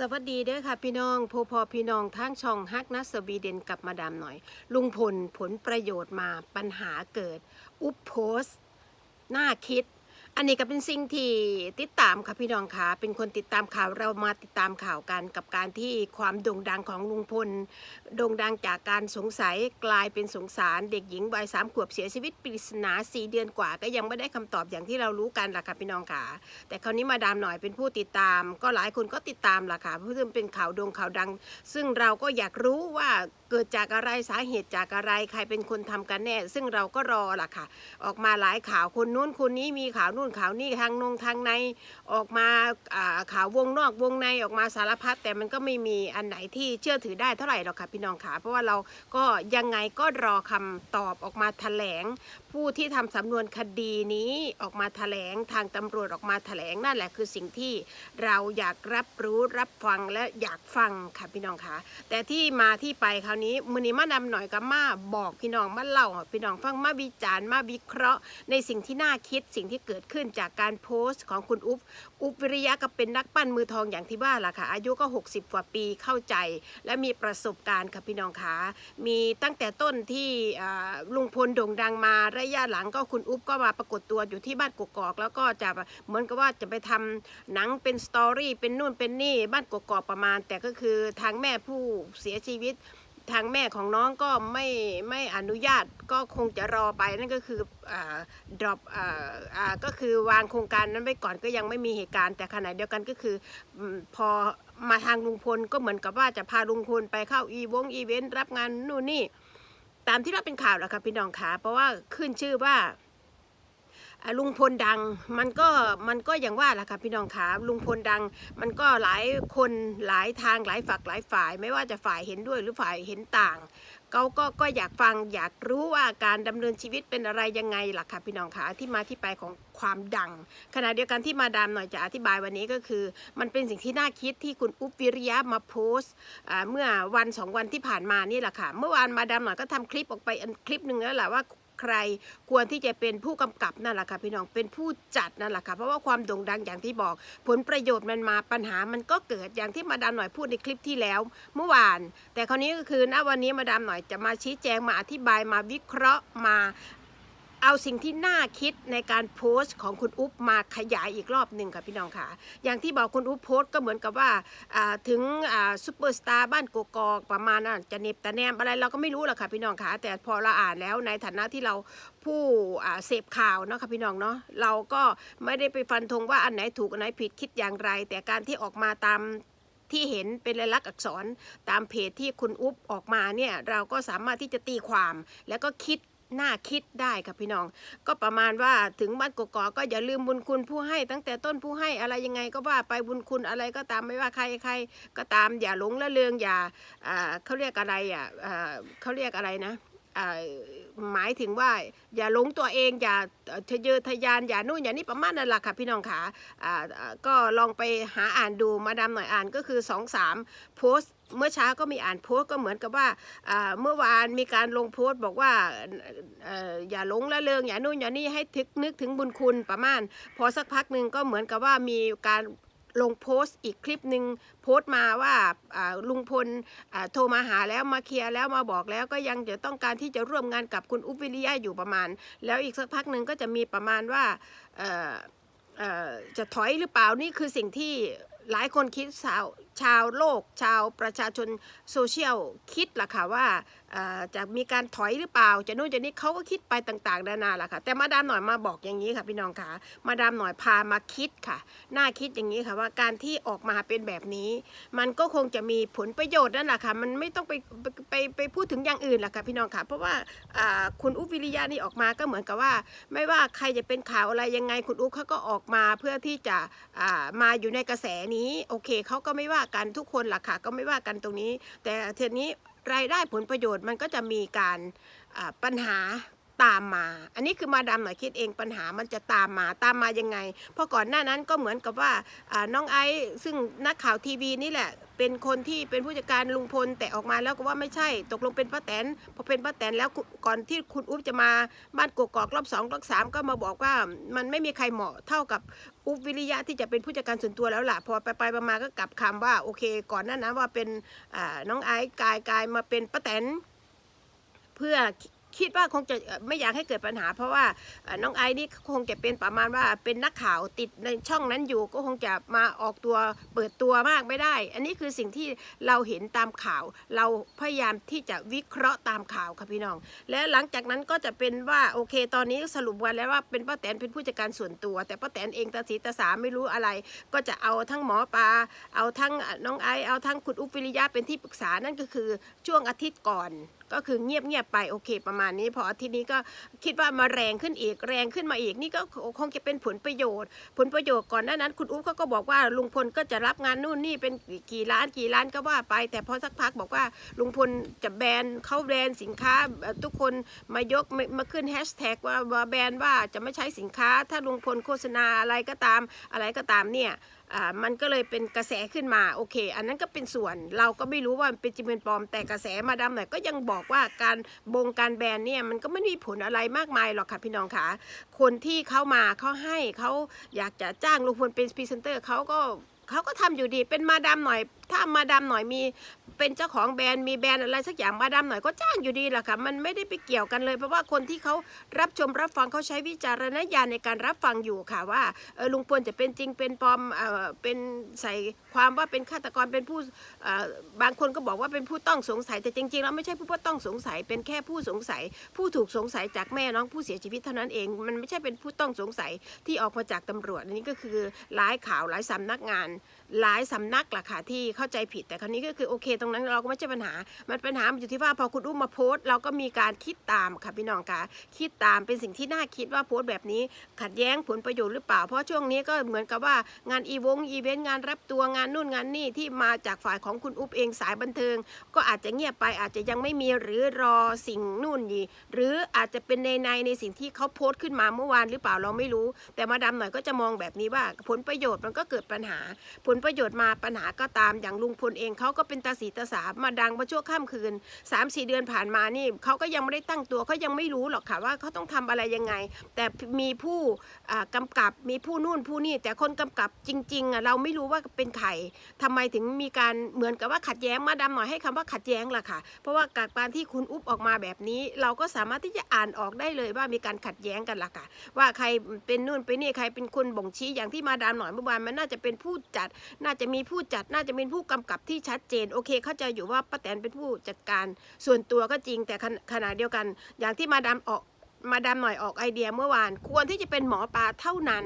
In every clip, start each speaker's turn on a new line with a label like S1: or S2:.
S1: สวัสดีเด้อค่ะพี่น้องพอพอพี่น้องทางช่องฮักนัสวีเดนกับมาดามหน่อย ลุงพลผลประโยชน์มาปัญหาเกิด อุปโพสหน่าคิด อันนี้ก็เป็นสิ่งที่ติดตามค่ะพี่น้องค่ะเป็นคนติดตามข่าวเรามาติดตามข่าวกันกับการที่ความโด่งดังของลุงพลโด่งดังจากการสงสัยกลายเป็นสงสาร เด็กหญิงวัยสามขวบเสียชีวิตปริศนาสี่เดือนกว่า ก็ยังไม่ได้คำตอบอย่างที่เรารู้กันล่ะค่ะพี่น้องค่ะแต่คราวนี้มาดามหน่อยเป็นผู้ติดตาม ก็หลายคนก็ติดตามล่ะค่ะเพราะซึ่งเป็นข่าวโดงข่าวดัง ซึ่งเราก็อยากรู้ว่าเกิดจากอะไรสาเหตุจากอะไรใครเป็นคนทำกันแน่ ซึ่งเราก็รอล่ะค่ะ ออกมาหลายข่าวคนนู้นคนนี้มีข่าวนู่นข่าวนี่ทางนงทางในออกมาข่าววงนอกวงในออกมาสารพัดแต่มันก็ไม่มีอันไหนที่เชื่อถือได้เท่าไหร่หรอกค่ะพี่น้องค่ะเพราะว่าเราก็ยังไงก็รอคำตอบออกมาแถลง ผู้ที่ทำสำนวนคดีนี้ออกมาแถลงทางตำรวจออกมาแถลงนั่นแหละคือสิ่งที่เราอยากรับรู้รับฟังและอยากฟังค่ะพี่น้องค่ะแต่ที่มาที่ไปคราวนี้มือนี้มาดำหน่อยกับมาบอกพี่น้องมาเล่าพี่น้องฟังมาวิจารณ์มาวิเคราะห์ในสิ่งที่น่าคิดสิ่งที่เกิดขึ้นึ้นจากการโพสต์ของคุณอุ๊บอุ๊บวิริยะก็เป็นนักปั้นมือทองอย่างที่ว่าล่ะค่ะ อายุก็ 60 กว่าปีเข้าใจ และมีประสบการณ์ค่ะพี่น้องค่ะมีตั้งแต่ต้นที่ลุงพลโด่งดังมาระยะหลังก็คุณอุ๊บก็มาปรากฏตัวอยู่ที่บ้านกกอก แล้วก็จะเหมือนกับว่าจะไปทำหนังเป็นสตอรี่เป็นนู่นเป็นนี่บ้านกกอกประมาณ แต่ก็คือทางแม่ผู้เสียชีวิต ทางแม่ของน้องก็ไม่ไม่อนุญาตก็คงจะรอไปนั่นก็คืออ่า drop อ่าอ่าก็คือวางโครงการนั้นไว้ก่อนก็ยังไม่มีเหตุการณ์แต่ขณะเดียวกันก็คือพอมาทางลุงพลก็เหมือนกับว่าจะพาลุงพลไปเข้าอีวงอีเวนต์รับงานนู่นนี่ตามที่เราเป็นข่าวแหละค่ะพี่น้องขาเพราะว่าขึ้นชื่อว่า ลุงพลดังมันก็มันก็อย่างว่าแหละค่ะพี่น้องขาลุงพลดัง มันก็หลายคนหลายทางหลายฝักหลายฝ่าย ไม่ว่าจะฝ่ายเห็นด้วยหรือฝ่ายเห็นต่างเขาก็ก็อยากฟังอยากรู้ว่าการดำเนินชีวิตเป็นอะไรยังไงล่ะค่ะพี่น้องคะที่มาที่ไปของความดัง ขณะเดียวกันที่มาดามหน่อยจะอธิบายวันนี้ก็คือ มันเป็นสิ่งที่น่าคิดที่คุณอุ๊บวิริยะมาโพสต์เมื่อวันสองวันที่ผ่านมานี่แหละค่ะเมื่อวานมาดามหน่อยก็ทำคลิปออกไปคลิปหนึ่งแล้วแหละว่า ใครควรที่จะเป็นผู้กำกับนั่นแหละค่ะพี่น้องเป็นผู้จัดนั่นแหละค่ะเพราะว่าความโด่งดังอย่างที่บอก ผลประโยชน์มันมาปัญหามันก็เกิดอย่างที่มาดามหน่อยพูดในคลิปที่แล้ว เมื่อวาน แต่คราวนี้ก็คือณวันนี้มาดามหน่อยจะมาชี้แจงมาอธิบายมาวิเคราะห์มา เอาสิ่งที่น่าคิดในการโพสต์ของคุณอุ๊บมาขยายอีกรอบหนึ่งค่ะพี่น้องค่ะ อย่างที่บอกคุณอุ๊บโพสต์ก็เหมือนกับว่าถึงซูเปอร์สตาร์บ้านกกอกประมาณนั้นจะเน็บแต่แนมอะไรเราก็ไม่รู้หรอกค่ะพี่น้องค่ะ แต่พอเราอ่านแล้วในฐานะที่เราผู้เสพข่าวเนาะค่ะพี่น้องเนาะเราก็ไม่ได้ไปฟันธงว่าอันไหนถูกอันไหนผิดคิดอย่างไร แต่การที่ออกมาตามที่เห็นเป็นลายลักษณ์อักษรตามเพจที่คุณอุ๊บออกมาเนี่ยเราก็สามารถที่จะตีความแล้วก็คิด น่าคิดได้ค่ะพี่น้อง ก็ประมาณว่าถึงบ้านกกอกก็อย่าลืมบุญคุณผู้ให้ ตั้งแต่ต้นผู้ให้อะไรยังไงก็ว่าไปบุญคุณอะไรก็ตามไม่ว่าใครใครก็ตามอย่าหลงละเลืองอย่าอ่าเขาเรียกอะไรอะอ่าเขาเรียกอะไรนะ หมายถึงว่าอย่าหลงตัวเองอย่าทะเยอทะยานอย่านู่นอย่านี่ประมาณนั้นแหละค่ะพี่น้องค่ะอ่าก็ลองไปหาอ่านดูมาดามหน่อยอ่านก็คือสองสามโพสต์เมื่อเช้าก็มีอ่านโพสต์ก็เหมือนกับว่าเมื่อวานมีการลงโพสต์บอกว่าอออย่าหลงละเลงอย่านู่นอย่านี่ให้ทึกนึกถึงบุญคุณประมาณ พอสักพักหนึ่งก็เหมือนกับว่ามีการ ลงโพสต์อีกคลิปหนึ่งโพสต์มาว่าลุงพลโทรมาหาแล้วมาเคลียร์แล้วมาบอกแล้วก็ยังจะต้องการที่จะร่วมงานกับคุณอุ๊บวิริยะอยู่ประมาณ แล้วอีกสักพักหนึ่งก็จะมีประมาณว่าจะถอยหรือเปล่านี่คือสิ่งที่หลายคนคิดชาวชาวโลก ชาวประชาชนโซเชียลคิดล่ะค่ะว่า จะมีการถอยหรือเปล่า จะนู่นจะนี่เขาก็คิดไปต่างๆนานาล่ะค่ะ แต่มาดามหน่อยมาบอกอย่างนี้ค่ะพี่น้องค่ะ มาดามหน่อยพามาคิดค่ะ น่าคิดอย่างนี้ค่ะว่าการที่ออกมาเป็นแบบนี้ มันก็คงจะมีผลประโยชน์นั่นแหละค่ะ มันไม่ต้องไปไปไปพูดถึงอย่างอื่นล่ะค่ะพี่น้องค่ะ เพราะว่าคุณอุบวิริยะนี่ออกมาก็เหมือนกับว่า ไม่ว่าใครจะเป็นข่าวอะไรยังไงคุณอุ๊บเขาก็ออกมาเพื่อที่จะมาอยู่ในกระแสนี้ โอเคเขาก็ไม่ว่ากันทุกคนล่ะค่ะ ก็ไม่ว่ากันตรงนี้ แต่เทีนี้ รายได้ผลประโยชน์มันก็จะมีการปัญหา ตามมา อันนี้คือมาดามหน่อยคิดเองปัญหามันจะตามมาตามมายังไง เพราะก่อนหน้านั้นก็เหมือนกับว่าน้องไอซ์ซึ่งนักข่าวทีวีนี่แหละ เป็นคนที่เป็นผู้จัดการลุงพลแต่ออกมาแล้วก็ว่าไม่ใช่ ตกลงเป็นป้าแตนพอเป็นป้าแตนแล้วก่อนที่คุณอุ๊บจะมาบ้านกกอกรอบสองรอบสามก็มาบอกว่ามันไม่มีใครเหมาะเท่ากับอุ๊บวิริยะที่จะเป็นผู้จัดการส่วนตัวแล้วล่ะ พอไปไปมาๆก็กลับคำว่าโอเค ก่อนหน้านั้นว่าเป็นน้องไอซ์กายกลายมาเป็นป้าแตนเพื่อ คิดว่าคงจะไม่อยากให้เกิดปัญหา เพราะว่าน้องไอซ์นี่คงจะเป็นประมาณว่าเป็นนักข่าวติดในช่องนั้นอยู่ก็คงจะมาออกตัวเปิดตัวมากไม่ได้ อันนี้คือสิ่งที่เราเห็นตามข่าว เราพยายามที่จะวิเคราะห์ตามข่าวค่ะพี่น้อง และหลังจากนั้นก็จะเป็นว่าโอเค ตอนนี้สรุปวันแล้วว่าเป็นป้าแตนเป็นผู้จัดการส่วนตัว แต่ป้าแตนเองตาสีตาสาไม่รู้อะไร ก็จะเอาทั้งหมอปลาเอาทั้งน้องไอซ์เอาทั้งคุณอุปวิริยะเป็นที่ปรึกษานั่นก็คือช่วงอาทิตย์ก่อน ก็คือเงียบเงียบไปโอเค ประมาณนี้พออาทิตย์นี้ก็คิดว่ามาแรงขึ้นอีกแรงขึ้นมาอีกนี่ก็คงจะเป็นผลประโยชน์ ผลประโยชน์ก่อนหน้านั้น คุณอุ๊บเขาก็บอกว่าลุงพลก็จะรับงานนู่นนี่เป็นกี่ล้านกี่ล้านก็ว่าไป แต่พอสักพักบอกว่าลุงพลจะแบนเขาแบนสินค้าทุกคนมายกมามาขึ้นแฮชแท็กว่าแบนว่าจะไม่ใช้สินค้า ถ้าลุงพลโฆษณาอะไรก็ตามอะไรก็ตามเนี่ยมันก็เลยเป็นกระแสขึ้นมาโอเค อันนั้นก็เป็นส่วนเราก็ไม่รู้ว่ามันเป็นจริงเป็นปลอมแต่กระแสมาดามหน่อยก็ยังบอกว่าการบงการแบนเนี่ยมันก็ไม่มีผลอะไรมากมายหรอกค่ะพี่น้องค่ะคนที่เข้ามาเขาให้เขาอยากจะจ้างลุงพลเป็นพรีเซนเตอร์เขาก็เขาก็ทำอยู่ดีเป็นมาดามหน่อยถ้ามาดามหน่อยมีเป็นเจ้าของแบรนด์มีแบรนด์อะไรสักอย่างมาดามหน่อยก็จ้างอยู่ดีแหละค่ะมันไม่ได้ไปเกี่ยวกันเลยเพราะว่าคนที่เขารับชมรับฟังเขาใช้วิจารณญาณในการรับฟังอยู่ค่ะว่าลุงพลจะเป็นจริงเป็นปลอมเออเป็นใส่ความว่าเป็นฆาตกรเป็นผู้เอ่อบางคนก็บอกว่าเป็นผู้ต้องสงสัยแต่จริงๆแล้วไม่ใช่ผู้ต้องสงสัย เป็นแค่ผู้สงสัย ผู้ถูกสงสัยจากแม่น้องผู้เสียชีวิตเท่านั้นเอง มันไม่ใช่เป็นผู้ต้องสงสัยที่ออกมาจากตำรวจอันนี้ก็คือหลายข่าวหลายสำนักงาน หลายสำนักล่ะค่ะที่เข้าใจผิด แต่คราวนี้ก็คือโอเคตรงนั้นเราก็ไม่ใช่ปัญหา มันปัญหามันอยู่ที่ว่าพอคุณอุ้มมาโพสต์เราก็มีการคิดตามค่ะพี่น้องค่ะคิดตามเป็นสิ่งที่น่าคิดว่าโพสต์แบบนี้ขัดแย้งผลประโยชน์หรือเปล่า เพราะช่วงนี้ก็เหมือนกับว่างานอีวงอีเวนต์งานรับตัวงานนู่นงานนี่ที่มาจากฝ่ายของคุณอุ๊บเองสายบันเทิง ก็อาจจะเงียบไปอาจจะยังไม่มีหรือรอสิ่งนู่นนี่หรืออาจจะเป็นในในในสิ่งที่เขาโพสต์ขึ้นมาเมื่อวานหรือเปล่าเราไม่รู้ แต่มาดามหน่อยก็จะมองแบบนี้ว่าผลประโยชน์มันก็เกิดปัญหา ผลประโยชน์มาปัญหาก็ตามอย่างลุงพลเองเขาก็เป็นตาสีตาสามาดังมาชั่วข้ามคืน3าสี่เดือนผ่านมานี่เขาก็ยังไม่ได้ตั้งตัวเขายังไม่รู้หรอกค่ะว่าเขาต้องทำอะไรยังไง แต่มีผู้อ่ากำกับมีผู้นู่นผู้นี่ แต่คนกำกับจริงๆเราไม่รู้ว่าเป็นใครทำไมถึงมีการเหมือนกับว่าขัดแย้งมาดามหน่อยให้คำว่าขัดแย้งล่ะค่ะ เพราะว่าจากการที่คุณอุ๊บออกมาแบบนี้ เราก็สามารถที่จะอ่านออกได้เลยว่ามีการขัดแย้งกันล่ะค่ะ ว่าใครเป็นนู่นเป็นนี่ใครเป็นคนบ่งชี้อย่างที่มาดามหน่อยเมื่อวานมันน่าจะเป็นผู้จัด น่าจะมีผู้จัดน่าจะเป็นผูู้้กำกับที่ชัดเจน โอเค เข้าใจอยู่ว่าป้าแตนเป็นผู้จัดการส่วนตัวก็จริง แต่ขณขณะเดียวกัน อย่างที่มาดามออกมาดามหน่อยออกไอเดียเมื่อวาน ควรที่จะเป็นหมอปลาเท่านั้น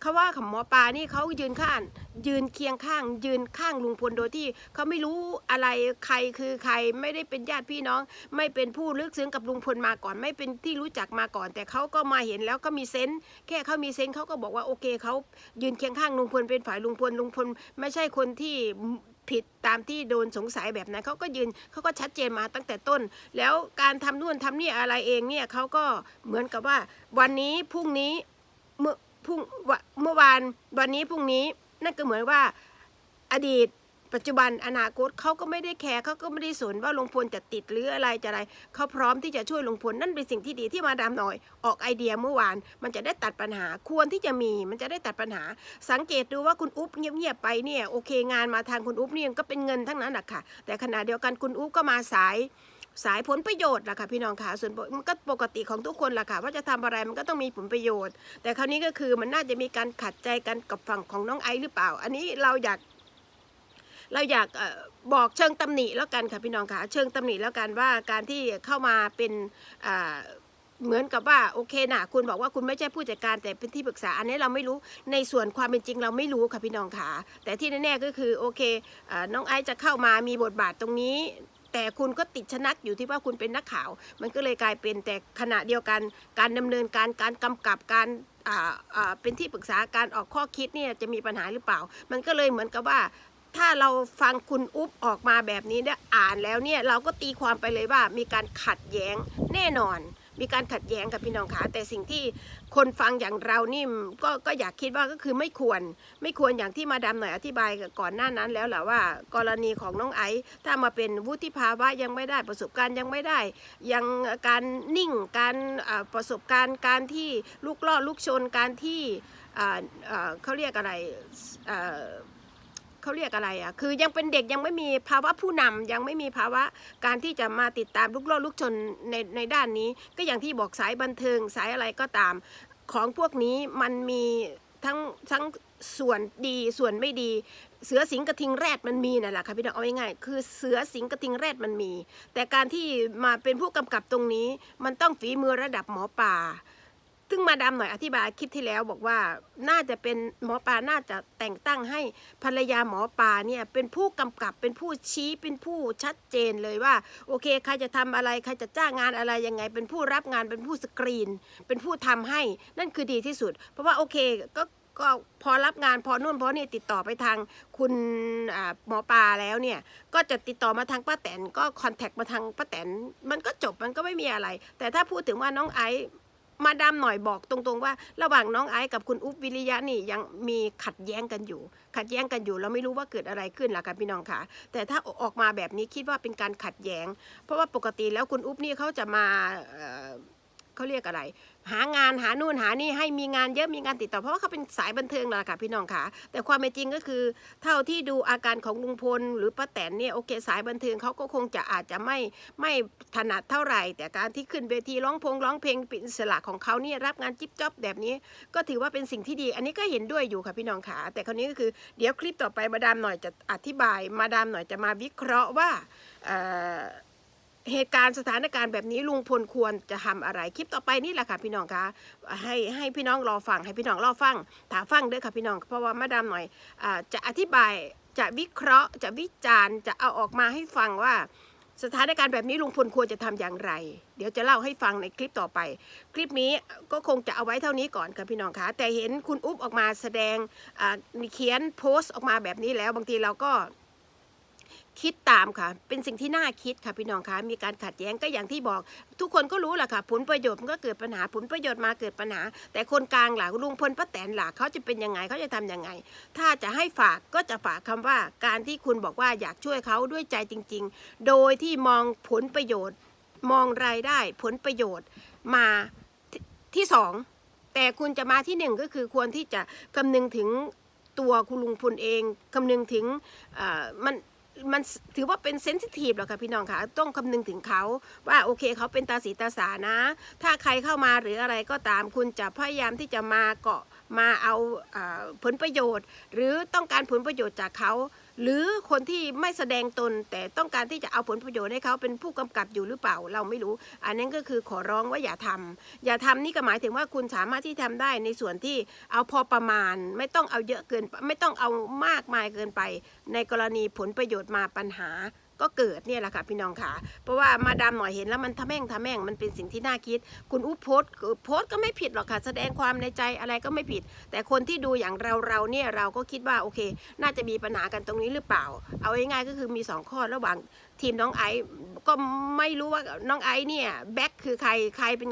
S1: เขาว่าของหมอปลานี่เขายืนข้างยืนเคียงข้าง ยืนข้างลุงพลโดยที่เขาไม่รู้อะไรใครคือใครไม่ได้เป็นญาติพี่น้อง ไม่เป็นผู้ลึกซึ้งกับลุงพลมาก่อน ไม่เป็นที่รู้จักมาก่อน แต่เขาก็มาเห็นแล้วก็มีเซนส์แค่เขามีเซนส์เขาก็บอกว่าโอเคเขายืนเคียงข้างลุงพลเป็นฝ่ายลุงพลลุงพล ไม่ใช่คนที่ ผิดตามที่โดนสงสัยแบบนั้นเขาก็ยืนเขาก็ชัดเจนมาตั้งแต่ต้น แล้วการทำนู่นทำนี่อะไรเองเนี่ยเขาก็เหมือนกับว่า วันนี้พรุ่งนี้เมื่อพรุ่งวะเมื่อวานวันนี้พรุ่งนี้นั่นก็เหมือนว่าอดีต ปัจจุบันอนาคตเขาก็ไม่ได้แคร์เขาก็ไม่ได้สนว่าลุงพลจะติดหรืออะไรจะอะไรเขาพร้อมที่จะช่วยลุงพลนั่นเป็นสิ่งที่ดีที่มาดามหน่อย ออกไอเดียเมื่อวาน มันจะได้ตัดปัญหาควรที่จะมี มันจะได้ตัดปัญหา สังเกตดูว่าคุณอุ๊บเงียบๆไปเนี่ยโอเคงานมาทางคุณอุ๊บเนี่ยก็เป็นเงินทั้งนั้นแหละค่ะ แต่ขณะเดียวกันคุณอุ๊บก็มาสายสายผลประโยชน์ล่ะค่ะพี่น้องค่ะส่วนมันก็ปกติของทุกคนล่ะค่ะว่าจะทำอะไรมันก็ต้องมีผลประโยชน์ แต่คราวนี้ก็คือมันน่าจะมีการขัดใจกันกับฝั่งของน้องไอซ์หรือเปล่า อันนี้เราอยาก เราอยากบอกเชิงตำหนิแล้วกันค่ะพี่น้องค่ะเชิงตำหนิแล้วกันว่าการที่เข้ามาเป็นเหมือนกับว่าโอเคนะคุณบอกว่าคุณไม่ใช่ผู้จัดการแต่เป็นที่ปรึกษาอันนี้เราไม่รู้ในส่วนความเป็นจริงเราไม่รู้ค่ะพี่น้องค่ะแต่ที่แน่ๆก็คือโอเคอน้องไอซ์จะเข้ามามีบทบาทตรงนี้ แต่คุณก็ติดชนักอยู่ที่ว่าคุณเป็นนักข่าว มันก็เลยกลายเป็นแต่ขณะเดียวกัน การดำเนินการการกำกับการเป็นที่ปรึกษาการออกข้อคิดเนี่ยจะมีปัญหาหรือเปล่า มันก็เลยเหมือนกับว่า ถ้าเราฟังคุณอุ๊บออกมาแบบนี้เนี่ยอ่านแล้วเนี่ยเราก็ตีความไปเลยว่ามีการขัดแย้งแน่นอน มีการขัดแย้งกับพี่น้องขาแต่สิ่งที่คนฟังอย่างเรานี่ก็ก็อยากคิดว่าก็คือไม่ควร ไม่ควรอย่างที่มาดามหน่อยอธิบายก่อนหน้านั้นแล้วแหละว่า กรณีของน้องไอซ์ถ้ามาเป็นวุฒิภาวะยังไม่ได้ประสบการณ์ยังไม่ได้ ยังการนิ่งการประสบการณ์การที่ลูกล่อลูกชนการที่เขาเรียกอะไร เขาเรียกอะไรอะ คือยังเป็นเด็กยังไม่มีภาวะผู้นำยังไม่มีภาวะการที่จะมาติดตามลูกล่อลูกชนในในด้านนี้ ก็อย่างที่บอกสายบันเทิงสายอะไรก็ตาม ของพวกนี้มันมีทั้งทั้งส่วนดีส่วนไม่ดี เสือสิงกระทิงแรดมันมีนั่นแหละค่ะพี่น้องเอาง่ายๆคือเสือสิงกระทิงแรดมันมี แต่การที่มาเป็นผู้กำกับตรงนี้ มันต้องฝีมือระดับหมอป่า ซึ่งมาดามหน่อยอธิบายคลิปที่แล้วบอกว่าน่าจะเป็นหมอปลาน่าจะแต่งตั้งให้ภรรยาหมอปลาเนี่ยเป็นผู้กำกับเป็นผู้ชี้เป็นผู้ชัดเจนเลยว่า โอเคใครจะทำอะไรใครจะจ้างงานอะไรยังไง เป็นผู้รับงานเป็นผู้สกรีน เป็นผู้ทำให้นั่นคือดีที่สุด เพราะว่าโอเคก็ก็พอรับงานพอนู่นพอนี่ติดต่อไปทางคุณหมอปลาแล้วเนี่ยก็จะติดต่อมาทางป้าแตนก็คอนแทคมาทางป้าแตนมันก็จบมันก็ไม่มีอะไร แต่ถ้าพูดถึงว่าน้องไอซ์ มาดามหน่อยบอกตรงๆว่า ระหว่างน้องไอซ์กับคุณอุ๊บวิริยะนี่ยังมีขัดแย้งกันอยู่ ขัดแย้งกันอยู่เราไม่รู้ว่าเกิดอะไรขึ้นล่ะค่ะพี่น้องค่ะ แต่ถ้าออกมาแบบนี้คิดว่าเป็นการขัดแย้ง เพราะว่าปกติแล้วคุณอุ๊บนี่เขาจะมา เขาเรียกอะไร หางานหานู่นหานี่ให้มีงานเยอะมีงานติดต่อเพราะว่าเขาเป็นสายบันเทิงแหละค่ะพี่น้องค่ะ แต่ความเป็นจริงก็คือ เท่าที่ดูอาการของลุงพลหรือป้าแตนเนี่ยโอเคสายบันเทิงเขาก็คงจะอาจจะไม่ไม่ถนัดเท่าไหร่ แต่การที่ขึ้นเวทีร้องพงร้องเพลงเป็นอิสระของเขาเนี่ยรับงานจิ๊บจ๊อบแบบนี้ ก็ถือว่าเป็นสิ่งที่ดี อันนี้ก็เห็นด้วยอยู่ค่ะพี่น้องค่ะ แต่คราวนี้ก็คือเดี๋ยวคลิปต่อไปมาดามหน่อยจะอธิบาย มาดามหน่อยจะมาวิเคราะห์ว่า เหตุการณ์สถานการณ์แบบนี้ลุงพลควรจะทำอะไรคลิปต่อไปนี่แหละค่ะพี่น้องคะให้ให้พี่น้องรอฟังให้พี่น้องรอฟังถามฟังด้วยค่ะพี่น้อง เพราะว่ามาดามหน่อยอจะอธิบายจะวิเคราะห์ จะวิจารณ์จะเอาออกมาให้ฟังว่าสถานการณ์แบบนี้ลุงพลควรจะทำอย่างไร เดี๋ยวจะเล่าให้ฟังในคลิปต่อไป คลิปนี้ก็คงจะเอาไว้เท่านี้ก่อนค่ะพี่น้องคะแต่เห็นคุณอุ๊บออกมาแสดงเขียนโพสต์ออกมาแบบนี้แล้วบางทีเราก็ คิดตามค่ะ เป็นสิ่งที่น่าคิดค่ะพี่น้องคะมีการขัดแย้งก็อย่างที่บอก ทุกคนก็รู้แหละค่ะ ผลประโยชน์มันก็เกิดปัญหาผลประโยชน์มาเกิดปัญหา แต่คนกลางหล่ะลุงพลป้าแตนหล่ะเขาจะเป็นยังไงเขาจะทำยังไง ถ้าจะให้ฝากก็จะฝากคำว่า การที่คุณบอกว่าอยากช่วยเขาด้วยใจจริง ๆ โดยที่มองผลประโยชน์ มองรายได้ผลประโยชน์มาที่ที่สองแต่คุณจะมาที่หนึ่งก็คือควรที่จะคำนึงถึงตัวคุณลุงพลเองคำนึงถึงมัน มันถือว่าเป็นเซนซิทีฟหรอกค่ะพี่น้องค่ะ ต้องคำนึงถึงเขาว่าโอเคเขาเป็นตาสีตาสานะ ถ้าใครเข้ามาหรืออะไรก็ตามคุณจะพยายามที่จะมาเกาะมาเอาอ่าผลประโยชน์ หรือต้องการผลประโยชน์จากเขา หรือคนที่ไม่แสดงตนแต่ต้องการที่จะเอาผลประโยชน์ให้เขาเป็นผู้กำกับอยู่หรือเปล่าเราไม่รู้ อันนั้นก็คือขอร้องว่าอย่าทำอย่าทำนี่ก็หมายถึงว่าคุณสามารถที่ทำได้ในส่วนที่เอาพอประมาณ ไม่ต้องเอาเยอะเกิน ไม่ต้องเอามากมายเกินไป ในกรณีผลประโยชน์มาปัญหา ก็เกิดเนี่ยแหละค่ะพี่น้องค่ะ เพราะว่ามาดามหน่อยเห็นแล้วมันทะแม่งทะแม่งมันเป็นสิ่งที่น่าคิด คุณอุ๊บโพส์โพสก็ไม่ผิดหรอกค่ะ แสดงความในใจอะไรก็ไม่ผิด แต่คนที่ดูอย่างเราเราเนี่ยเราก็คิดว่าโอเค น่าจะมีปัญหากันตรงนี้หรือเปล่า เอาง่ายๆก็คือมีสองข้อระหว่างทีมน้องไอซ์ก็ไม่รู้ว่าน้องไอซ์เนี่ยแบ็คคือใครใครเป็น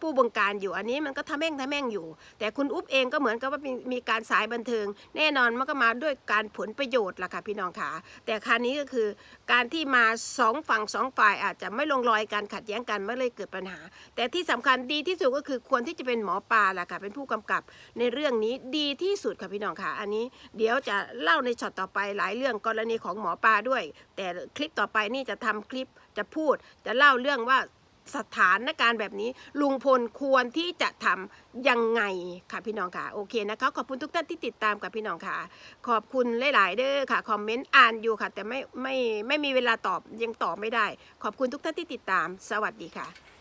S1: ผู้บงการอยู่อันนี้มันก็ทะแม่งทะแม่งอยู่ แต่คุณอุ๊บเองก็เหมือนกับว่ามีมีการสายบันเทิง แน่นอนมันก็มาด้วยการผลประโยชน์ล่ะค่ะพี่น้องค่ะแต่คราวนี้ก็คือการที่มาสองฝั่งสองฝ่ายอาจจะไม่ลงรอยการขัดแย้งกันไม่เลยเกิดปัญหา แต่ที่สำคัญดีที่สุดก็คือควรที่จะเป็นหมอปลาล่ะค่ะ เป็นผู้กำกับในเรื่องนี้ดีที่สุดค่ะพี่น้องค่ะ อันนี้เดี๋ยวจะเล่าในช็อตต่อไปหลายเรื่องกรณีของหมอปลาด้วย แต่คลิปต่อไปนี่จะทำคลิปจะพูดจะเล่าเรื่องว่า สถานการณ์แบบนี้ ลุงพลควรที่จะทำยังไงค่ะพี่น้องค่ะ โอเคนะคะ ขอบคุณทุกท่านที่ติดตามกับพี่น้องค่ะ ขอบคุณหลาย ๆ เด้อค่ะคอมเมนต์อ่านอยู่ค่ะ แต่ไม่ไม่ไม่มีเวลาตอบยังตอบไม่ได้ ขอบคุณทุกท่านที่ติดตาม สวัสดีค่ะ